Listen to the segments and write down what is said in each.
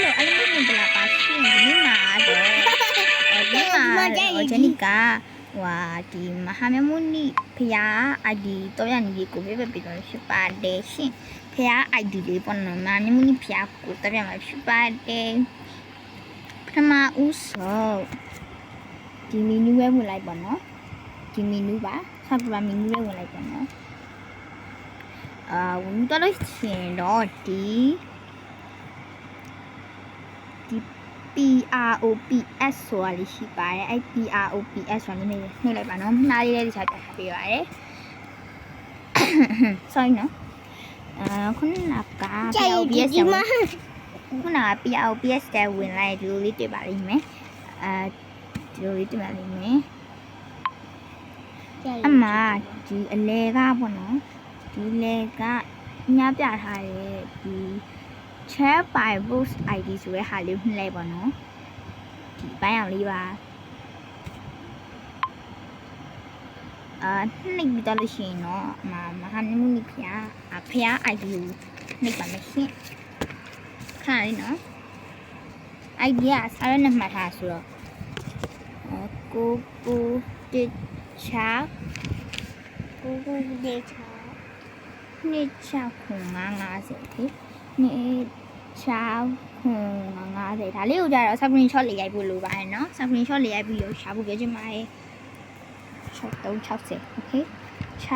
Hello အားလုံးမင်္ဂလာပါရှင်ဒီနေ့မှာတော့အဲဒီမှာဂျန်နီကဟိုဟာဒီမဟာမြတ်မုနိဖရာ ID တော့ရနေလေးကိုပြပြပြီးတော့ဖြစ်ပါတယ်ရှင်ဖရာ ID လေးပေါ့နော်မဟာမြတ်မုနိဖရာကိုတော့ပြမှာဖြစ်ပါတယ်ပထမဦးဆုံးဒီမီနူပဲဝင်လိုက်ပါနော်ဒီမီနူပါဆက်ပြမီနူပဲဝင်လိုက်ပါနော်အာဝင်တော့လို့ရှင်တော့ဒီ ဒီ PROPS ဆိုတာလေးရှိပါတယ်အဲ့ PROPS ဆိုတာလေးနှိပ်လိုက်ပါနော်နှားလေးလေးတစ်ခြားပြထားပေးပါရယ် sorry နော်အာခုနက PROPS ကိုခုနက PROPS တဲ့ဝင်လိုက်ဒီလိုလေးတွေ့ပါလိမ့်မယ်အဲဒီလိုလေးတွေ့ပါလိမ့်မယ်အမဒီအလဲကပေါ့နော်ဒီလဲကညပြထားတဲ့ဒီ share by boost id ဆိုတဲ့ဟာလေးနှိမ့်လိုက်ပါနော်ဒီပိုင်းအောင်လေးပါအာနှိမ့်ပြီးတော့လို့ရှိရင်တော့မမဟာနမှုနိဖျားအဖျား id ကိုနှိမ့်ပါမယ်ရှင်ခဏလေးနော် id ကစားရနဲ့မှတ်ထားဆိုတော့ကိုကိုတစ်ချာကိုကိုတစ်ချာနှစ်ချာခု950ခေ နှစ်ချာခု950ဒါလေးကိုကြတော့ screen shot လေးရိုက်ဖို့လိုပါတယ်နော် screen shot လေးရိုက်ပြီးတော့ရှာဖို့ပြောချင်ပါတယ်6360 okay 6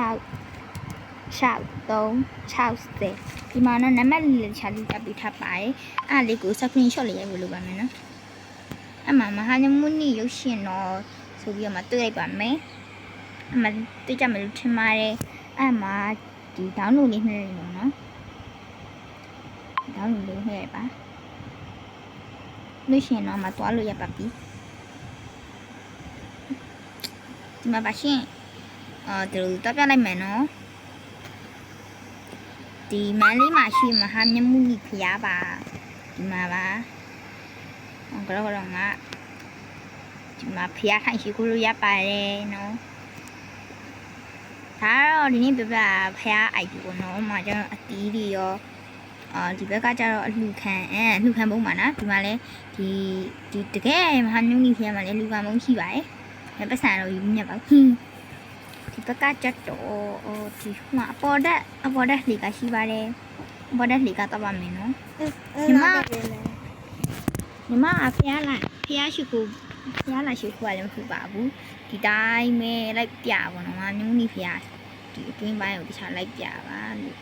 6360ဒီမှာတော့နံပါတ်လေးချာလေးတက်ပြီးထပ်ပါတယ်အဲ့ဒါလေးကို screen shot လေးရိုက်ဖို့လိုပါမယ်နော်အမှမဟာညမုနိရုပ်ရှင်တော့ဆိုပြီးတော့မှတွေ့လိုက်ပါမယ်အမှတွေ့ကြမယ်လို့ထင်ပါတယ်အဲ့မှာဒီ download လေးနှိပ်လိုက်ပါနော် download လေး နှိပ်လိုက်ပါလို့ရှိရင်တော့မသွားလို့ရပါပြီဒီမှာပါရှင်အော်ဒီလိုတော့ပြလိုက်မယ်နော်ဒီမန်းလေးမှာရှိမဟာမြတ်မှုနိဖျားပါဒီမှာပါအော်ကတော့ကတော့ငါဒီမှာဖျားထိုင်ရှိခိုးလို့ရပါတယ်နော်ဒါတော့ဒီနေ့ပြပြဖျား ID ပေါ့နော်။မှာကျတော့အတီးတွေရော အာဒီဘက်ကကျတော့အလှခံအဲအလှခံပုံးပါနော်။ဒီမှာလည်းဒီဒီတကယ်မဟာမြုံကြီးဖျားမှာလည်းလူခံပုံးရှိပါတယ်။အဲပတ်စံတော့ယူမြတ်ပါဟင်းဒီဘက်ကကျတော့ဟိုဒီဟိုအပေါ်တက်အပေါ်တက်လေကရှိပါတယ်။အပေါ်တက်လေကတော့ပါမယ်နော်။ညီမညီမအဖျားလာဖျားရှိကိုဖျားလာရှိကိုလည်းမဖြစ်ပါဘူး။ဒီတိုင်းပဲလိုက်ပြပါတော့ငါမြုံကြီးဖျားဒီအတွင်းပိုင်းကိုတခြားလိုက်ပြပါလို့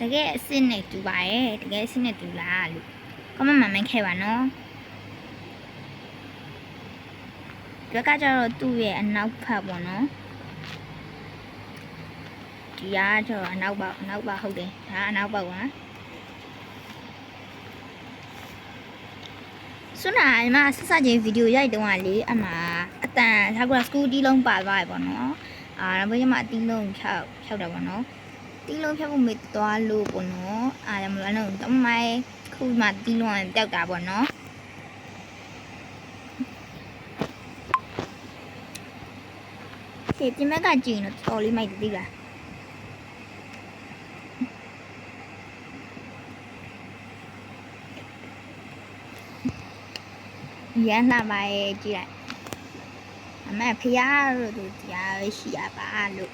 တကယ်အစ်စ်နဲ့တူပါရဲ့တကယ်အစ်စ်နဲ့တူလားလို့ comment မှာမခဲ့ပါနော်ဒီကကြတော့သူ့ရဲ့အနောက်ဖက်ပေါ့နော်ဒီကကျတော့အနောက်ပါအနောက်ပါဟုတ်တယ်ဒါအနောက်ပါကွာဆွနာညီမဆက်ဆက်ချင်းဗီဒီယိုရိုက်တုန်းကလေအမအတန်သာကူစကူတီးလုံးပါသွားတယ်ပေါ့နော်အာနောက်ပြီးမှအတီးလုံးဖြောက်ဖြောက်တာပေါ့နော် တီးလုံးဖြောက်ဖို့မေသွားလို့ပေါ့နော်အာလည်းမလို့တော့တမိုင်းခုမှတီးလုံးပျောက်တာပေါ့နော်ဒီပြင်မကကြည့်ရင်တော့တော်လေးမိုက်တည်လားရမ်းလာပါရဲ့ကြည့်လိုက်အမေဖះတို့သူတရားရှိရပါလို့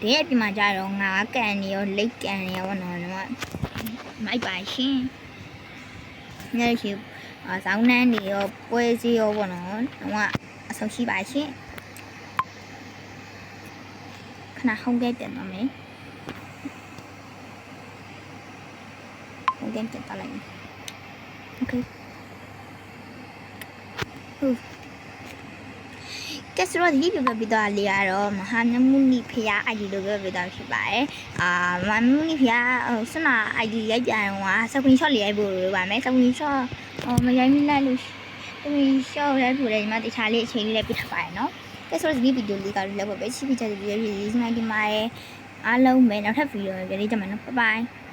ဒီအပြင်မှာကြတော့ငါးကန်နေရောလိတ်ကန်နေရောဘောနော်တော့မိုက်ပါရှင်ညရှိအဆောင်နှန်းနေရောပွဲစည်းရောဘောနော်တော့အဆုံးရှိပါရှင်ခဏဟုံးခဲ့ပြန်တော့မယ်ဟုံးခဲ့ပြန်တော့လိုက် Okay ကဲဆိုတော့ဒီပြပြပြတော့လေးကတော့မဟာနမုနိဖရာ ID လို့ပြောပြတော့ဖြစ်ပါတယ်။အာမဟာနမုနိဖရာဟိုစနာ ID ရိုက်ကြရင်ကစကွန်ရှော့လေးရိုက်ဖို့လိုပါမယ်။စကွန်ရှော့ဟိုမရိုက်မိလိုက်လို့စကွန်ရှော့ရိုက်ဖို့လည်းဒီမှာတခြားလေးအချိန်လေးလည်းပြထားပါတယ်နော်။ကဲဆိုတော့ဒီဗီဒီယိုလေးကတော့လည်းပဲချစ်ပြချင်တဲ့ဗီဒီယိုလေးဒီမှာဒီမှာအားလုံးပဲနောက်ထပ်ဗီဒီယိုလေးကြည့်ကြမယ်နော်။ Bye bye